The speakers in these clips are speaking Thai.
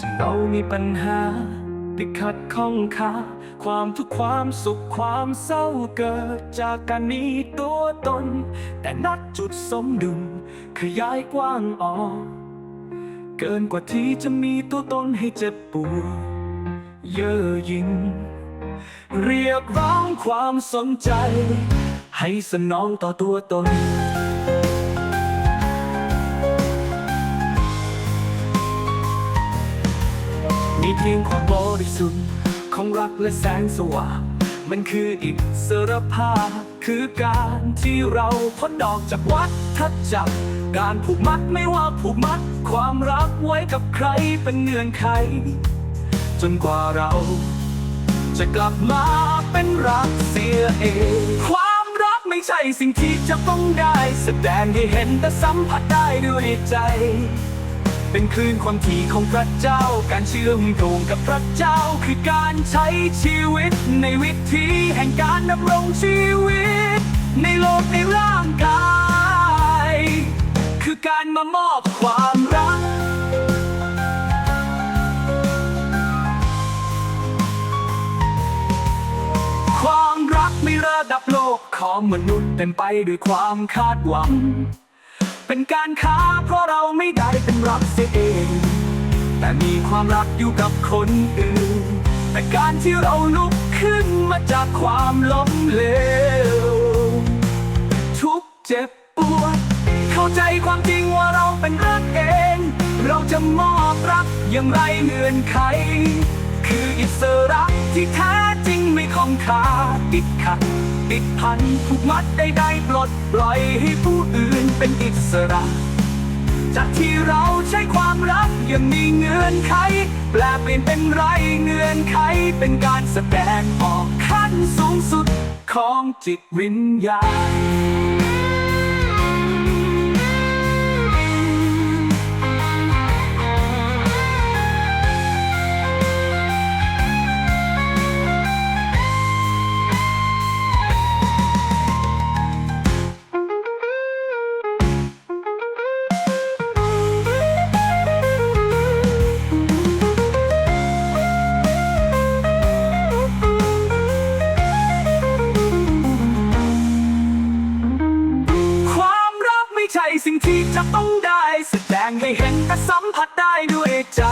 ถ้าเรามีปัญหาติดขัดข้องคาความทุกความสุขความเศร้าเกิดจากการมีตัวตน แต่นัดจุดสมดุลขยายกว้างออก เกินกว่าที่จะมีตัวตนให้เจ็บปวดเย่อหยิ่งเรียกร้องความสนใจ ให้สนองต่อตัวตน มีเพียงความบริสุทธิ์ของรักและแสงสว่าง มันคืออิสรภาพ คือการที่เราพ้นดอกจากวัฏทัจักรการผูกมัดไม่ว่าผูกมัด ความรักไว้กับใครเป็นเงื่อนไข จนกว่าเรา จะกลับมาเป็นรักเสียเองความรักไม่ใช่สิ่งที่จะต้องได้ แสดงให้เห็นแต่สัมผัสได้ด้วยใจ เป็นคลื่นความถี่ของพระเจ้า การเชื่อมโยงกับพระเจ้า คือการใช้ชีวิต ในวิถีแห่งการดำรงชีวิต ในโลกในร่างกาย คือการมามอบความรักความรักไม่ระดับโลกของมนุษย์เต็มไปด้วยความคาดหวัง เป็นการค้าเพราะเราไม่ได้เป็นรักเสียเอง แต่มีความรักอยู่กับคนอื่น แต่การที่เราลุกขึ้นมาจากความล้มเหลว ทุกเจ็บปวด เข้าใจความจริงว่าเราเป็นรักเอง เราจะมอบรักอย่างไรเงื่อนไข คืออิสระที่แท้จริงไม่คงคาติดขัด ปิดพันผูกมัดได้ได้ปลดปล่อยให้ผู้อื่นเป็นอิสระ จากที่เราใช้ความรักยังมีเงื่อนไข แปลเปลี่ยนเป็นไรเงื่อนไข เป็นการแสดงออกขั้นสูงสุดของจิตวิญญาณ จะต้องได้แสดงให้เห็นแต่สัมผัสได้ด้วยใจ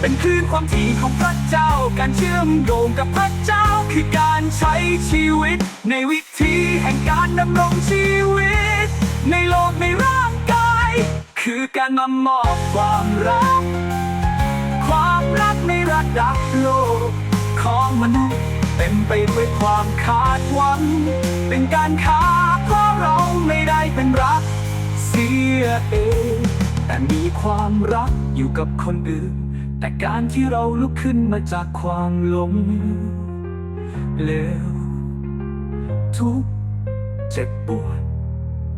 เป็นคลื่นความถี่ของพระเจ้าการเชื่อมโยงกับพระเจ้าคือการใช้ชีวิต ในวิธีแห่งการดำรงชีวิต ในโลกในร่างกาย คือการมามอบความรัก ความรักในระดับโลก ของมนุษย์เต็มไปด้วยความคาดหวัง เป็นการค้าเพราะเราไม่ได้เป็นรัก สียเอง แต่มีความรักอยู่กับคนอื่น แต่การที่เราลุกขึ้นมาจากความล้มเลวทุกเจ็บปวด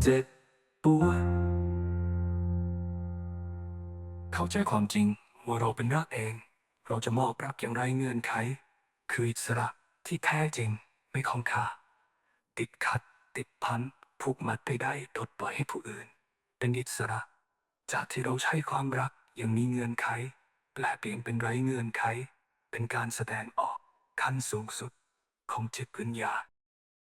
เจ็บปวด เข้าใจความจริงว่าเราเป็นรักเอง เราจะมอบรักอย่างไรเงื่อนไข คืออิสระที่แท้จริงไม่คงคาติดขัด ติดพันผูกมัดไปได้ดดปล่อยให้ผู้อื่น เป็นอิสระ จากที่เราใช้ความรักอย่างมีเงื่อนไข แปลเปลี่ยนเป็นไรเงื่อนไข เป็นการแสดงออกขั้นสูงสุด ของจิตวิญญาณ